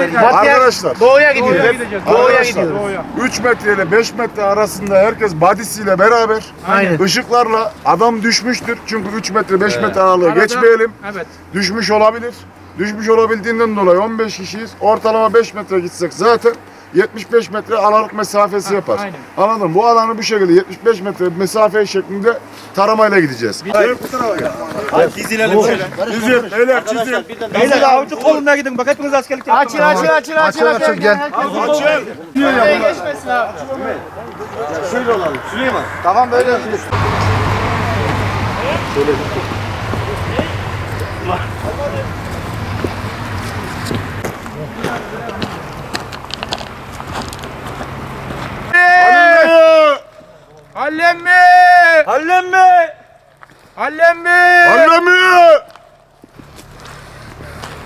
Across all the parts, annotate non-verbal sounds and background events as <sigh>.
Arkadaşlar. Doğuya gidiyoruz. Doğuya Arkadaşlar, gidiyoruz. 3 metre ile 5 metre arasında herkes badisiyle beraber Aynen. ışıklarla adam düşmüştür. Çünkü 3 metre 5 metre aralığı Arada- geçmeyelim. Evet. Düşmüş olabilir. Düşmüş olabildiğinden dolayı 15 kişiyiz. Ortalama 5 metre gitsek zaten 75 metre aralık mesafesi yapar. aynen. Anladın mı? Bu alanı bu şekilde 75 metre mesafe şeklinde taramayla gideceğiz. Dizilelim şöyle. Çizin, beyler çizin. Beyler avcı koluna gidin bak hepiniz askerlik Açın açın açın açın açın. Gel. Açın. Buraya geçmesin abi. Süleyman. Tamam böyle. Hallem mi? Hallem mi? Hallem mi? Anne mi?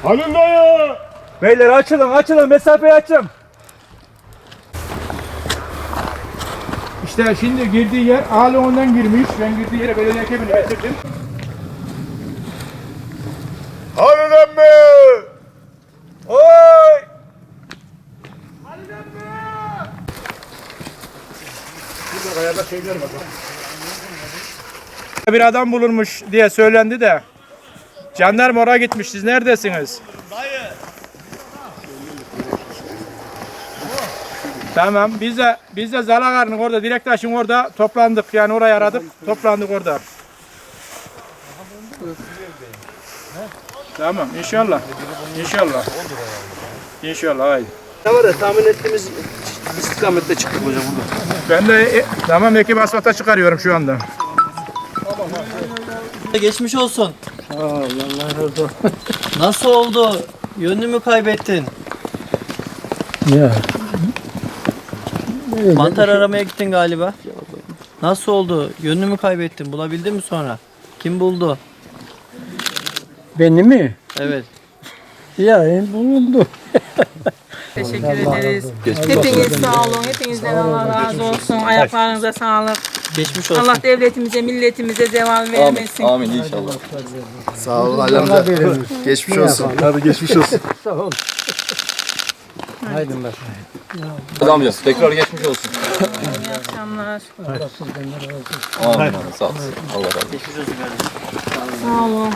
Halil dayı. Beyler açılın açılın mesafeyi açın. İşte şimdi girdiği yer hali ondan girmiş. Ben girdiği yere belediye ekibini getirdim. Halil emmi. Bir adam bulunmuş diye söylendi de. Jandarma oraya gitmiş. Siz neredesiniz? Tamam. Biz de biz de Zalagar'ın orada Direktaş'ın orada toplandık. Yani orayı aradık. Toplandık orada. Tamam inşallah. İnşallah. İnşallah haydi. Ne var ya tahmin ettiğimiz istikamette çıktık hocam burada. Ben de e, tamam ekip asfalta çıkarıyorum şu anda. Geçmiş olsun. <laughs> Nasıl oldu? Yönünü mü kaybettin? Ya Mantar aramaya gittin galiba. Nasıl oldu? Yönünü mü kaybettin? Bulabildin mi sonra? Kim buldu? beni mi? Evet. Ya e, bulundu. <laughs> Teşekkür ederiz. Hepiniz sağ olun. Hepinizden Allah razı olsun. Ayaklarınıza sağlık. Geçmiş olsun. Allah devletimize, milletimize zeval vermesin. Amin inşallah. Sağ ol Allah verir. Geçmiş olsun. Hadi geçmiş olsun. <laughs> Sağ ol. Haydi bak. Hadi amca tekrar geçmiş olsun. İyi akşamlar. Amin. Sağ olasın. Allah razı olsun. Geçmiş olsun kardeşim. Sağ olun.